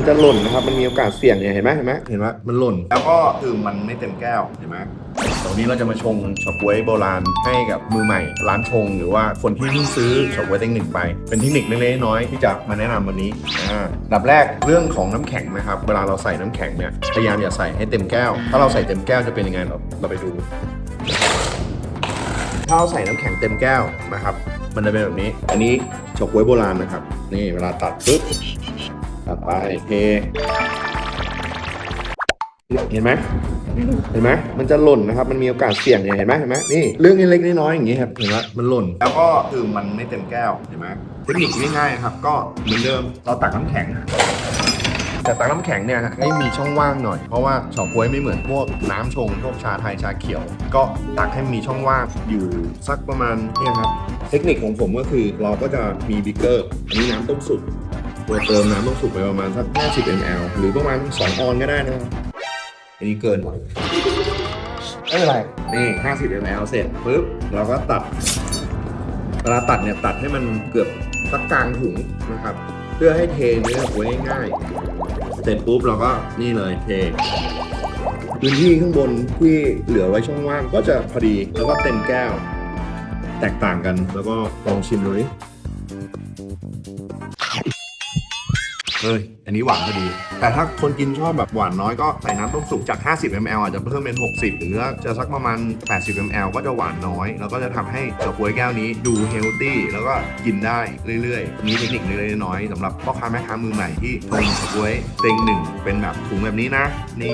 มันจะหล่นนะครับ มันมีโอกาสเสี่ยงเนี่ยเห็นไหมเห็นไหมเห็นไหมมันหล่น แล้วก็คือมันไม่เต็มแก้ว เห็นไหมตรงนี้เราจะมาชงเฉาก๊วยโบราณให้กับมือใหม่ ร้านชงหรือว่าคนที่เพิ่งซื้อเฉาก๊วยเต็งหนึ่งไป เป็นเทคนิคเล็กๆน้อยๆที่จะมาแนะนำวันนี้อ่าอันดับแรกเรื่องของน้ำแข็งนะครับ เวลาเราใส่น้ำแข็งเนี่ย พยายามอย่าใส่ให้เต็มแก้ว ถ้าเราใส่เต็มแก้วจะเป็นยังไงเราเราไปดู ถ้าเราใส่น้ำแข็งเต็มแก้วนะครับ มันจะเป็นแบบนี้ อันนี้เฉาก๊วยโบราณนะครับ นี่เวลาตัดปุ๊บัดไปเทเห็นไหมเห็นไหมมันจะหล่นนะครับ มันมีโอกาสเสี่ยงเนี่ยเห็นไหมเห็นไหมนี่เรื่องเล็กๆน้อยๆอย่างนี้ครับเห็นไหมมันหล่น แล้วก็คือมันไม่เต็มแก้วเห็นไหมเทคนิคง่ายๆครับ ก็เหมือนเดิมเราตักน้ำแข็งแต่ตักน้ำแข็งเนี่ยให้มีช่องว่างหน่อยเพราะว่าเฉาก๊วยไม่เหมือนพวกน้ำชงพวกชาไทยชาเขียว ก็ตักให้มีช่องว่างอยู่สักประมาณเนี่ยครับเทคนิคของผมก็คือเราก็จะมีบิ๊กเกอร์อันนี้น้ำต้มสุก ตัวเติมน้ำต้มสุกไปประมาณสัก 50 ml หรือประมาณ 2 ออนก็ได้นะครับอันนี้เกินไม่เป็นไร นี่ 50 ml เสร็จปุ๊บเราก็ตัดเวลาตัดเนี่ยตัดให้มันเกือบสักกลางถุงนะครับ เพื่อให้เทเนื้อไว้ง่ายๆเสร็จปุ๊บเราก็นี่เลยเทพื้นที่ข้างบนที่เหลือไว้ช่องว่างก็จะพอดีแล้วก็เต็มแก้ว แตกต่างกันแล้วก็ลองชิมดูดิ เฮ้ย อันนี้หวานพอดี แต่ถ้าคนกินชอบแบบหวานน้อยก็ใส่น้ำต้มสุกจาก 50 ml อาจจะเพิ่มเป็น 60 หรือจะสักประมาณ 80 ml ก็จะหวานน้อย แล้วก็จะทำให้เฉาก๊วยแก้วนี้ดูเฮลตี้แล้วก็กินได้เรื่อยๆ มีเทคนิคเล็กๆน้อยๆสำหรับพ่อค้าแม่ค้ามือใหม่ที่ชงเฉาก๊วยเต็งหนึ่งเป็นแบบถุงแบบนี้นะนี่